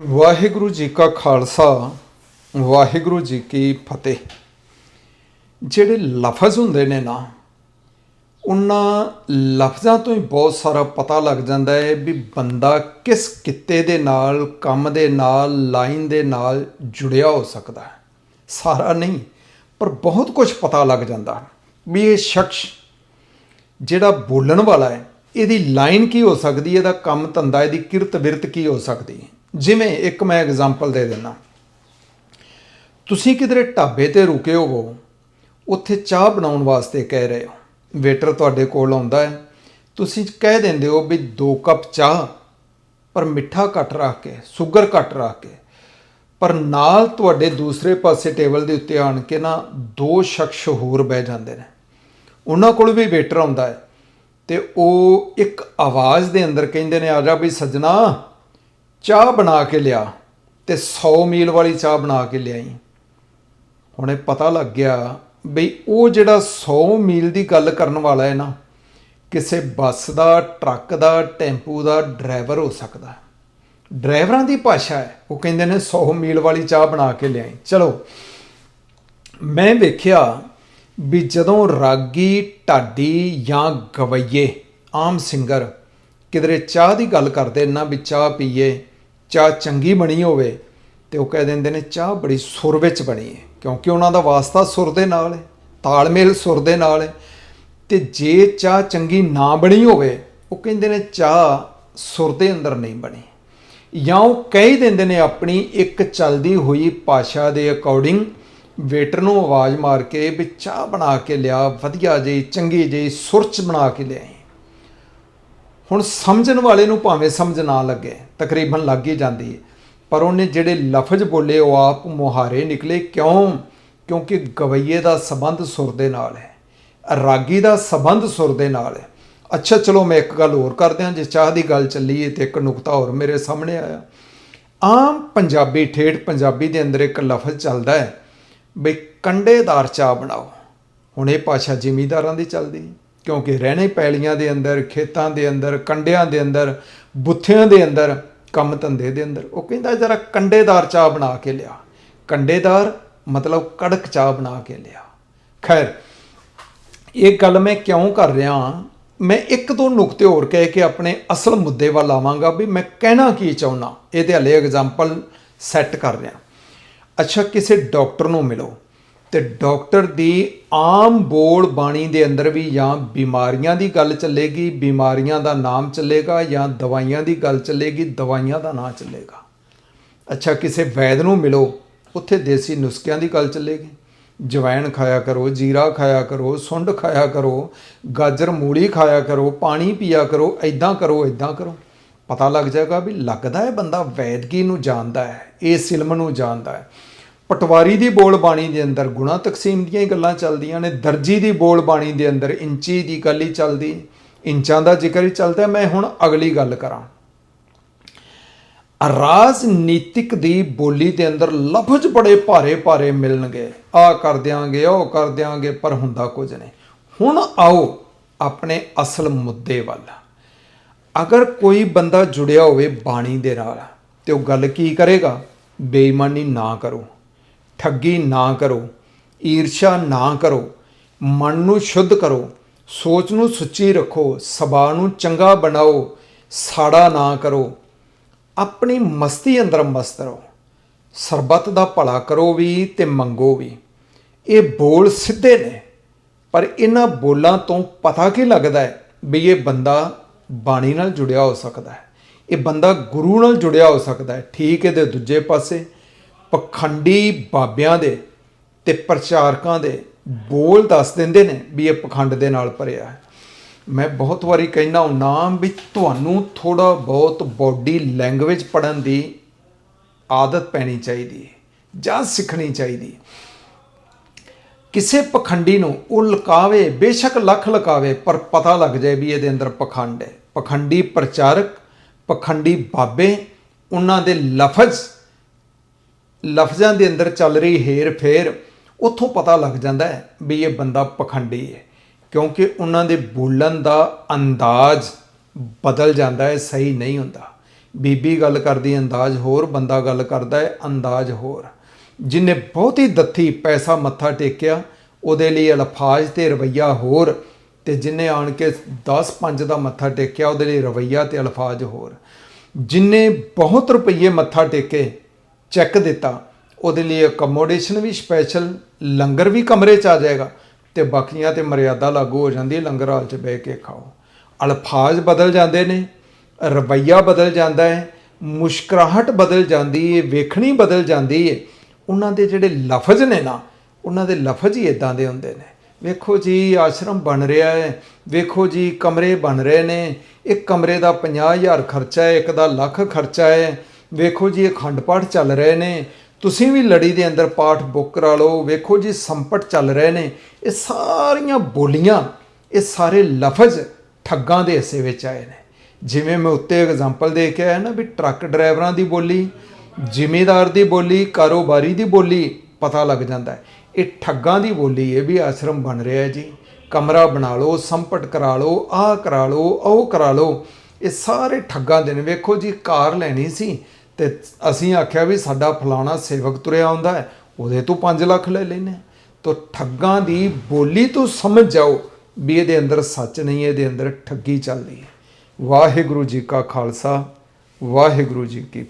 ਵਾਹਿਗੁਰੂ ਜੀ ਕਾ ਖਾਲਸਾ, ਵਾਹਿਗੁਰੂ ਜੀ ਕੀ ਫਤਿਹ। ਜਿਹੜੇ ਲਫ਼ਜ਼ ਹੁੰਦੇ ਨੇ ਨਾ, ਉਹਨਾਂ ਲਫ਼ਜ਼ਾਂ ਤੋਂ ਹੀ ਬਹੁਤ ਸਾਰਾ ਪਤਾ ਲੱਗ ਜਾਂਦਾ ਹੈ ਵੀ ਬੰਦਾ ਕਿਸ ਕਿੱਤੇ ਦੇ ਨਾਲ, ਕੰਮ ਦੇ ਨਾਲ, ਲਾਈਨ ਦੇ ਨਾਲ ਜੁੜਿਆ ਹੋ ਸਕਦਾ ਹੈ। ਸਾਰਾ ਨਹੀਂ, ਪਰ ਬਹੁਤ ਕੁਝ ਪਤਾ ਲੱਗ ਜਾਂਦਾ ਵੀ ਇਹ ਸ਼ਖਸ ਜਿਹੜਾ ਬੋਲਣ ਵਾਲਾ ਹੈ, ਇਹਦੀ ਲਾਈਨ ਕੀ ਹੋ ਸਕਦੀ ਹੈ, ਇਹਦਾ ਕੰਮ ਧੰਦਾ, ਇਹਦੀ ਕਿਰਤ ਵਿਰਤ ਕੀ ਹੋ ਸਕਦੀ ਹੈ। ਜਿਵੇਂ ਇੱਕ ਮੈਂ ਐਗਜ਼ਾਮਪਲ ਦੇ ਦਿੰਦਾ। ਤੁਸੀਂ ਕਿਧਰੇ ਢਾਬੇ ਤੇ ਰੁਕੇ ਹੋਵੋ, ਉੱਥੇ ਚਾਹ ਬਣਾਉਣ ਵਾਸਤੇ ਕਹਿ ਰਹੇ ਹੋ। ਵੇਟਰ ਤੁਹਾਡੇ ਕੋਲ ਆਉਂਦਾ ਹੈ। ਤੁਸੀਂ ਕਹਿ ਦਿੰਦੇ ਹੋ ਵੀ 2 ਕੱਪ ਚਾਹ, ਪਰ ਮਿੱਠਾ ਘੱਟ ਰੱਖ ਕੇ, ਸ਼ੂਗਰ ਘੱਟ ਰੱਖ ਕੇ। ਪਰ ਨਾਲ ਤੁਹਾਡੇ ਦੂਸਰੇ ਪਾਸੇ ਟੇਬਲ ਦੇ ਉੱਤੇ ਆਣ ਕੇ ਨਾ ਦੋ ਸ਼ਖਸ ਹੋਰ ਬਹਿ ਜਾਂਦੇ ਨੇ। ਉਹਨਾਂ ਕੋਲ ਵੀ ਵੇਟਰ ਆਉਂਦਾ ਹੈ ਤੇ ਉਹ ਇੱਕ ਆਵਾਜ਼ ਦੇ ਅੰਦਰ ਕਹਿੰਦੇ ਨੇ, ਆ ਜਾ ਵੀ ਸੱਜਣਾ ਚਾਹ ਬਣਾ ਕੇ ਲਿਆ ਤੇ 100 ਮੀਲ ਵਾਲੀ ਚਾਹ ਬਣਾ ਕੇ ਲਿਆਈ। ਹੁਣੇ ਪਤਾ ਲੱਗ ਗਿਆ ਬਈ ਉਹ ਜਿਹੜਾ 100 ਮੀਲ ਦੀ ਗੱਲ ਕਰਨ ਵਾਲਾ ਹੈ ਨਾ, ਕਿਸੇ ਬੱਸ ਦਾ, ਟਰੱਕ ਦਾ, ਟੈਂਪੂ ਦਾ ਡਰਾਈਵਰ ਹੋ ਸਕਦਾ। ਡਰਾਈਵਰਾਂ ਦੀ ਭਾਸ਼ਾ ਹੈ, ਉਹ ਕਹਿੰਦੇ ਨੇ 100 ਮੀਲ ਵਾਲੀ ਚਾਹ ਬਣਾ ਕੇ ਲਿਆਈ। ਚਲੋ, ਮੈਂ ਵੇਖਿਆ ਵੀ ਜਦੋਂ ਰਾਗੀ, ਢਾਡੀ ਜਾਂ ਗਵਈਏ, ਆਮ ਸਿੰਗਰ ਕਿਧਰੇ ਚਾਹ ਦੀ ਗੱਲ ਕਰਦੇ ਨਾ ਵੀ ਚਾਹ ਪੀਏ ਚਾਹ ਚੰਗੀ ਬਣੀ ਹੋਵੇ ਤੇ ਉਹ ਕਹਿ ਦਿੰਦੇ ਨੇ ਚਾਹ ਬੜੀ ਸੁਰ ਵਿੱਚ ਬਣੀ ਹੈ, ਕਿਉਂਕਿ ਉਹਨਾਂ ਦਾ ਵਾਸਤਾ ਸੁਰ ਦੇ ਨਾਲ ਹੈ, ਤਾਲਮੇਲ ਸੁਰ ਦੇ ਨਾਲ ਹੈ। ਤੇ ਜੇ ਚਾਹ ਚੰਗੀ ਨਾ ਬਣੀ ਹੋਵੇ, ਉਹ ਕਹਿੰਦੇ ਨੇ ਚਾਹ ਸੁਰ ਦੇ ਅੰਦਰ ਨਹੀਂ ਬਣੀ। ਜਾਂ ਉਹ ਕਹਿ ਦਿੰਦੇ ਨੇ ਆਪਣੀ ਇੱਕ ਚੱਲਦੀ ਹੋਈ ਭਾਸ਼ਾ ਦੇ ਅਕੋਰਡਿੰਗ ਵੇਟਰ ਨੂੰ ਆਵਾਜ਼ ਮਾਰ ਕੇ ਵੀ ਚਾਹ ਬਣਾ ਕੇ ਲਿਆ, ਵਧੀਆ ਜਿਹੀ, ਚੰਗੀ ਜਿਹੀ ਸੁਰਚ ਬਣਾ ਕੇ ਲਿਆਈ। ਹੁਣ ਸਮਝਣ ਵਾਲੇ ਨੂੰ ਭਾਵੇਂ ਸਮਝ ਨਾ ਲੱਗੇ ਤਕਰੀਬਨ ਲੱਗ ਹੀ ਜਾਂਦੀ ਹੈ ਪਰ ਉਹਨੇ ਜਿਹੜੇ ਲਫ਼ਜ਼ ਬੋਲੇ ਉਹ ਆਪ ਮੁਹਾਰੇ ਨਿਕਲੇ। ਕਿਉਂ? ਕਿਉਂਕਿ ਗਵਈਏ ਦਾ ਸਬੰਧ ਸੁਰ ਦੇ ਨਾਲ ਹੈ। ਰਾਗੀ ਦਾ ਸਬੰਧ ਸੁਰ ਦੇ ਨਾਲ ਹੈ। ਅੱਛਾ ਚਲੋ ਮੈਂ ਇੱਕ ਗੱਲ ਹੋਰ ਕਰਦੇ ਹਾਂ ਜੇ ਚਾਹ ਦੀ ਗੱਲ ਚੱਲੀ ਹੈ ਤੇ ਇੱਕ ਨੁਕਤਾ ਹੋਰ ਮੇਰੇ ਸਾਹਮਣੇ ਆਇਆ। ਆਮ ਪੰਜਾਬੀ ਠੇਠ ਪੰਜਾਬੀ ਦੇ ਅੰਦਰ ਇੱਕ ਲਫ਼ਜ਼ ਚੱਲਦਾ ਹੈ ਬਈ ਕੰਡੇਦਾਰ ਚਾਹ ਬਣਾਓ। ਹੁਣ ਇਹ ਭਾਸ਼ਾ ਜ਼ਿਮੀਦਾਰਾਂ ਦੀ ਚੱਲਦੀ ਹੈ, ਕਿਉਂਕਿ ਰਹਿਣੇ ਪੈਲੀਆਂ ਦੇ ਅੰਦਰ, ਖੇਤਾਂ ਦੇ ਅੰਦਰ, ਕੰਡਿਆਂ ਦੇ ਅੰਦਰ, ਬੁੱਥਿਆਂ ਦੇ ਅੰਦਰ, ਕੰਮ ਧੰਦੇ ਦੇ ਅੰਦਰ, ਉਹ ਕਹਿੰਦਾ ਜਰਾ ਕੰਡੇਦਾਰ ਚਾਹ ਬਣਾ ਕੇ ਲਿਆ। ਕੰਡੇਦਾਰ ਮਤਲਬ ਕੜਕ ਚਾਹ ਬਣਾ ਕੇ ਲਿਆ। ਖੈਰ, ਇਹ ਗੱਲ ਮੈਂ ਕਿਉਂ ਕਰ ਰਿਹਾ ਮੈਂ ਇੱਕ ਦੋ ਨੁਕਤੇ ਹੋਰ ਕਹਿ ਕੇ ਆਪਣੇ ਅਸਲ ਮੁੱਦੇ ਵੱਲ ਆਵਾਂਗਾ ਵੀ ਮੈਂ ਕਹਿਣਾ ਕੀ ਚਾਹੁੰਦਾ। ਇਹਦੇ ਹਲੇ ਐਗਜ਼ਾਮਪਲ ਸੈੱਟ ਕਰ ਰਿਹਾ। ਅੱਛਾ, ਕਿਸੇ ਡਾਕਟਰ ਨੂੰ ਮਿਲੋ। ਤੇ ਡਾਕਟਰ ਦੀ ਆਮ ਬੋਲ ਬਾਣੀ ਦੇ ਅੰਦਰ ਵੀ ਜਾਂ ਬਿਮਾਰੀਆਂ ਦੀ ਗੱਲ ਚੱਲੇਗੀ, ਬਿਮਾਰੀਆਂ ਦਾ ਨਾਮ ਚੱਲੇਗਾ ਜਾਂ ਦਵਾਈਆਂ ਦੀ ਗੱਲ ਚੱਲੇਗੀ, ਦਵਾਈਆਂ ਦਾ ਨਾਮ ਚੱਲੇਗਾ। ਅੱਛਾ, ਕਿਸੇ ਵੈਦ ਨੂੰ ਮਿਲੋ, ਉੱਥੇ ਦੇਸੀ ਨੁਸਖਿਆਂ ਦੀ ਗੱਲ ਚੱਲੇਗੀ। ਜਵੈਣ ਖਾਇਆ ਕਰੋ, ਜੀਰਾ ਖਾਇਆ ਕਰੋ, ਸੁੰਡ ਖਾਇਆ ਕਰੋ, ਗਾਜਰ ਮੂਲੀ ਖਾਇਆ ਕਰੋ, ਪਾਣੀ ਪੀਆ ਕਰੋ ਐਦਾਂ ਕਰੋ ਐਦਾਂ ਕਰੋ। ਪਤਾ ਲੱਗ ਜਾਏਗਾ ਵੀ ਲੱਗਦਾ ਹੈ ਬੰਦਾ ਵੈਦਗੀ ਨੂੰ ਜਾਣਦਾ ਹੈ, ਇਹ ਸਿਲਮ ਨੂੰ ਜਾਣਦਾ ਹੈ। ਪਟਵਾਰੀ ਦੀ ਬੋਲ ਬਾਣੀ ਦੇ ਅੰਦਰ ਗੁਣਾ ਤਕਸੀਮ ਦੀਆਂ ਹੀ ਗੱਲਾਂ ਚੱਲਦੀਆਂ ਨੇ, ਦਰਜੀ ਦੀ ਬੋਲ ਬਾਣੀ ਦੇ ਅੰਦਰ ਇੰਚੀ ਦੀ ਗੱਲ ਹੀ ਚੱਲਦੀ, ਇੰਚਾਂ ਦਾ ਜ਼ਿਕਰ ਹੀ ਚੱਲਦਾ, ਮੈਂ ਹੁਣ ਅਗਲੀ ਗੱਲ ਕਰਾਂ। ਰਾਜਨੀਤਿਕ ਦੀ ਬੋਲੀ ਦੇ ਅੰਦਰ ਲਫ਼ਜ਼ ਬੜੇ ਭਾਰੇ ਭਾਰੇ ਮਿਲਣਗੇ ਆ ਕਰ ਦਿਆਂਗੇ, ਉਹ ਕਰ ਦਿਆਂਗੇ, ਪਰ ਹੁੰਦਾ ਕੁਝ ਨਹੀਂ। ਹੁਣ ਆਓ ਆਪਣੇ ਅਸਲ ਮੁੱਦੇ ਵੱਲ। ਅਗਰ ਕੋਈ ਬੰਦਾ ਜੁੜਿਆ ਹੋਵੇ ਬਾਣੀ ਦੇ ਨਾਲ, ਤੇ ਉਹ ਗੱਲ ਕੀ ਕਰੇਗਾ? ਬੇਈਮਾਨੀ ਨਾ ਕਰੋ। ਠੱਗੀ ਨਾ ਕਰੋ, ਈਰਸ਼ਾ ਨਾ ਕਰੋ, ਮਨ ਨੂੰ ਸ਼ੁੱਧ ਕਰੋ, ਸੋਚ ਨੂੰ ਸੁੱਚੀ ਰੱਖੋ ਸੁਭਾਅ ਨੂੰ ਚੰਗਾ ਬਣਾਓ, ਸਾੜਾ ਨਾ ਕਰੋ। ਆਪਣੀ ਮਸਤੀ ਅੰਦਰ ਮਸਤ ਰਹੋ। ਸਰਬੱਤ ਦਾ ਭਲਾ ਕਰੋ ਵੀ ਤੇ ਮੰਗੋ ਵੀ। ਇਹ ਬੋਲ ਸਿੱਧੇ ਨੇ, ਪਰ ਇਹਨਾਂ ਬੋਲਾਂ ਤੋਂ ਪਤਾ ਕੀ ਲੱਗਦਾ ਹੈ ਵੀ ਇਹ ਬੰਦਾ ਬਾਣੀ ਨਾਲ ਜੁੜਿਆ ਹੋ ਸਕਦਾ ਹੈ। ਇਹ ਬੰਦਾ ਗੁਰੂ ਨਾਲ ਜੁੜਿਆ ਹੋ ਸਕਦਾ ਹੈ। ਠੀਕ ਇਹਦੇ ਦੂਜੇ ਪਾਸੇ ਪਖੰਡੀ ਬਾਬਿਆਂ ਦੇ ਤੇ ਪ੍ਰਚਾਰਕਾਂ ਦੇ ਬੋਲ ਦੱਸ ਦਿੰਦੇ ਨੇ ਵੀ ਇਹ ਪਖੰਡ ਦੇ ਨਾਲ ਭਰਿਆ ਹੈ। ਮੈਂ ਬਹੁਤ ਵਾਰੀ ਕਹਿਣਾ ਹੁੰਨਾ ਵੀ ਤੁਹਾਨੂੰ ਥੋੜਾ ਬਹੁਤ ਬਾਡੀ ਲੈਂਗੁਏਜ ਪੜਨ ਦੀ ਆਦਤ ਪੈਣੀ ਚਾਹੀਦੀ ਹੈ ਜਾਂ ਸਿੱਖਣੀ ਚਾਹੀਦੀ ਹੈ। ਕਿਸੇ ਪਖੰਡੀ ਨੂੰ ਉਹ ਲਕਾਵੇ ਬੇਸ਼ੱਕ ਲੱਖ ਲਕਾਵੇ, ਪਰ ਪਤਾ ਲੱਗ ਜਾਏ ਵੀ ਇਹਦੇ ਅੰਦਰ ਪਖੰਡ ਹੈ। ਪਖੰਡੀ ਪ੍ਰਚਾਰਕ, ਪਖੰਡੀ ਬਾਬੇ, ਉਹਨਾਂ ਦੇ ਲਫ਼ਜ਼ ਲਫ਼ਜ਼ਾਂ ਦੇ ਅੰਦਰ ਚੱਲ ਰਹੀ ਹੇਰ ਫੇਰ ਉੱਥੋਂ ਪਤਾ ਲੱਗ ਜਾਂਦਾ ਹੈ ਵੀ ਇਹ ਬੰਦਾ ਪਖੰਡੀ ਹੈ, ਕਿਉਂਕਿ ਉਹਨਾਂ ਦੇ ਬੋਲਣ ਦਾ ਅੰਦਾਜ਼ ਬਦਲ ਜਾਂਦਾ ਹੈ, ਸਹੀ ਨਹੀਂ ਹੁੰਦਾ। ਬੀਬੀ ਗੱਲ ਕਰਦੀ, ਅੰਦਾਜ਼ ਹੋਰ, ਬੰਦਾ ਗੱਲ ਕਰਦਾ ਹੈ, ਅੰਦਾਜ਼ ਹੋਰ। ਜਿਨੇ ਬਹੁਤੀ ਦੱਥੀ ਪੈਸਾ ਮੱਥਾ ਟੇਕਿਆ, ਉਹਦੇ ਲਈ ਅਲਫਾਜ਼ ਤੇ ਰਵਈਆ ਹੋਰ, ਤੇ ਜਿਨੇ ਆਣ ਕੇ 10 5 ਦਾ ਮੱਥਾ ਟੇਕਿਆ, ਉਹਦੇ ਲਈ ਰਵਈਆ ਤੇ ਅਲਫਾਜ਼ ਹੋਰ। ਜਿਨੇ ਬਹੁਤ ਰੁਪਏ ਮੱਥਾ ਟੇਕੇ ਚੈੱਕ ਦਿੱਤਾ। ਉਹਦੇ ਲਈ ਅਕਮੋਡੇਸ਼ਨ ਵੀ ਸਪੈਸ਼ਲ ਲੰਗਰ ਵੀ ਕਮਰੇ 'ਚ ਆ ਜਾਏਗਾ ਤੇ ਬਾਕੀਆਂ ਤੇ ਮਰਿਆਦਾ ਲਾਗੂ ਹੋ ਜਾਂਦੀ ਹੈ, ਲੰਗਰ ਹਾਲ 'ਚ ਬਹਿ ਕੇ ਖਾਓ। ਅਲਫਾਜ਼ ਬਦਲ ਜਾਂਦੇ ਨੇ, ਰਵਈਆ ਬਦਲ ਜਾਂਦਾ ਹੈ, ਮੁਸ਼ਕਰਾਹਟ ਬਦਲ ਜਾਂਦੀ ਹੈ, ਵੇਖਣੀ ਬਦਲ ਜਾਂਦੀ ਹੈ। ਉਹਨਾਂ ਦੇ ਜਿਹੜੇ ਲਫ਼ਜ਼ ਨੇ ਨਾ, ਉਹਨਾਂ ਦੇ ਲਫ਼ਜ਼ ਹੀ ਇਦਾਂ ਦੇ ਹੁੰਦੇ ਨੇ। ਵੇਖੋ ਜੀ, ਆਸ਼ਰਮ ਬਣ ਰਿਹਾ ਹੈ, ਵੇਖੋ ਜੀ, ਕਮਰੇ ਬਣ ਰਹੇ ਨੇ। ਇੱਕ ਕਮਰੇ ਦਾ 50000 ਖਰਚਾ ਹੈ, ਇੱਕ ਦਾ ਲੱਖ ਖਰਚਾ ਹੈ ਵੇਖੋ ਜੀ ਅਖੰਡ ਪਾਠ ਚੱਲ ਰਹੇ ਨੇ। ਤੁਸੀਂ ਵੀ ਲੜੀ ਦੇ ਅੰਦਰ ਪਾਠ ਬੁੱਕ ਕਰਾ ਲਓ। ਵੇਖੋ ਜੀ, ਸੰਪਟ ਚੱਲ ਰਹੇ ਨੇ। ਇਹ ਸਾਰੀਆਂ ਬੋਲੀਆਂ, ਇਹ ਸਾਰੇ ਲਫ਼ਜ਼ ਠੱਗਾਂ ਦੇ ਹਿੱਸੇ ਵਿੱਚ ਆਏ ਨੇ। ਜਿਵੇਂ ਮੈਂ ਉੱਤੇ ਐਗਜ਼ਾਮਪਲ ਦੇ ਕੇ ਆਇਆ ਨਾ ਵੀ ਟਰੱਕ ਡਰਾਈਵਰਾਂ ਦੀ ਬੋਲੀ, ਜ਼ਿਮੀਦਾਰ ਦੀ ਬੋਲੀ, ਕਾਰੋਬਾਰੀ ਦੀ ਬੋਲੀ, ਪਤਾ ਲੱਗ ਜਾਂਦਾ ਹੈ। ਇਹ ਠੱਗਾਂ ਦੀ ਬੋਲੀ, ਇਹ ਵੀ ਆਸ਼ਰਮ ਬਣ ਰਿਹਾ ਹੈ ਜੀ। ਕਮਰਾ ਬਣਾ ਲਓ, ਸੰਪਟ ਕਰਾ ਲਓ, ਆਹ ਕਰਾ ਲਓ, ਉਹ ਕਰਾ ਲਓ। ਇਹ ਸਾਰੇ ਠੱਗਾਂ ਦੇ ਨੇ। ਵੇਖੋ ਜੀ, ਕਾਰ ਲੈਣੀ ਸੀ ਤੇ ਅਸੀਂ ਆਖਿਆ ਵੀ ਸਾਡਾ ਫਲਾਣਾ ਸੇਵਕ ਤੁਰਿਆ ਆਉਂਦਾ ਹੈ, ਉਹਦੇ ਤੋਂ 5 ਲੱਖ ਲੈ ਲੈਨੇ ਤੋ ਠੱਗਾਂ ਦੀ ਬੋਲੀ ਤੋਂ ਸਮਝ ਜਾਓ ਵੀ ਇਹਦੇ ਅੰਦਰ ਸੱਚ ਨਹੀਂ ਹੈ ਇਹਦੇ ਅੰਦਰ ਠੱਗੀ ਚੱਲਦੀ ਹੈ। ਵਾਹਿਗੁਰੂ ਜੀ ਕਾ ਖਾਲਸਾ, ਵਾਹਿਗੁਰੂ ਜੀ ਕੀ